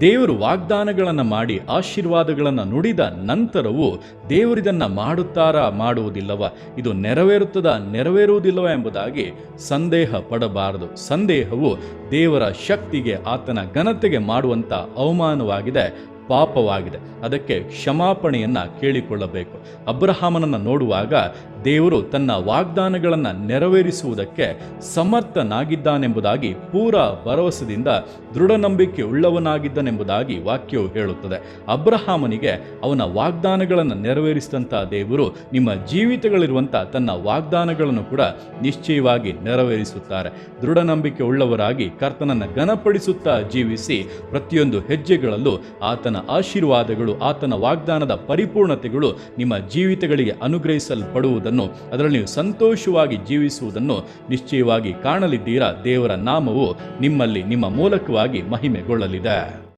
ದೇವರು ವಾಗ್ದಾನಗಳನ್ನು ಮಾಡಿ ಆಶೀರ್ವಾದಗಳನ್ನು ನುಡಿದ ನಂತರವೂ ದೇವರಿದನ್ನು ಮಾಡುತ್ತಾರಾ ಮಾಡುವುದಿಲ್ಲವ? ಇದು ನೆರವೇರುತ್ತದ? ನೆರವೇರುವುದಿಲ್ಲವ ಎಂಬುದಾಗಿ ಸಂದೇಹ ಪಡಬಾರದು. ಸಂದೇಹವು ದೇವರ ಶಕ್ತಿಗೆ ಆತನ ಘನತೆಗೆ ಮಾಡುವಂಥ ಅವಮಾನವಾಗಿದೆ, ಪಾಪವಾಗಿದೆ. ಅದಕ್ಕೆ ಕ್ಷಮಾಪಣೆಯನ್ನು ಕೇಳಿಕೊಳ್ಳಬೇಕು. ಅಬ್ರಹಾಮನನ್ನು ನೋಡುವಾಗ ದೇವರು ತನ್ನ ವಾಗ್ದಾನಗಳನ್ನು ನೆರವೇರಿಸುವುದಕ್ಕೆ ಸಮರ್ಥನಾಗಿದ್ದಾನೆಂಬುದಾಗಿ ಪೂರ ಭರವಸೆಯಿಂದ ದೃಢ ನಂಬಿಕೆ ಉಳ್ಳವನಾಗಿದ್ದನೆಂಬುದಾಗಿ ವಾಕ್ಯವು ಹೇಳುತ್ತದೆ. ಅಬ್ರಹಾಮನಿಗೆ ಅವನ ವಾಗ್ದಾನಗಳನ್ನು ನೆರವೇರಿಸಿದಂಥ ದೇವರು ನಿಮ್ಮ ಜೀವಿತಗಳಿರುವಂಥ ತನ್ನ ವಾಗ್ದಾನಗಳನ್ನು ಕೂಡ ನಿಶ್ಚಯವಾಗಿ ನೆರವೇರಿಸುತ್ತಾರೆ. ದೃಢ ನಂಬಿಕೆ ಉಳ್ಳವರಾಗಿ ಕರ್ತನನ್ನು ಘನಪಡಿಸುತ್ತಾ ಜೀವಿಸಿ ಪ್ರತಿಯೊಂದು ಹೆಜ್ಜೆಗಳಲ್ಲೂ ಆತನ ಆಶೀರ್ವಾದಗಳು, ಆತನ ವಾಗ್ದಾನದ ಪರಿಪೂರ್ಣತೆಗಳು ನಿಮ್ಮ ಜೀವಿತಗಳಿಗೆ ಅನುಗ್ರಹಿಸಲ್ಪಡುವುದನ್ನು ಅದರಲ್ಲಿ ನೀವು ಸಂತೋಷವಾಗಿ ಜೀವಿಸುವುದನ್ನು ನಿಶ್ಚಯವಾಗಿ ಕಾಣಲಿದ್ದೀರಾ? ದೇವರ ನಾಮವು ನಿಮ್ಮಲ್ಲಿ ನಿಮ್ಮ ಮೂಲಕವಾಗಿ ಮಹಿಮೆಗೊಳ್ಳಲಿದೆ.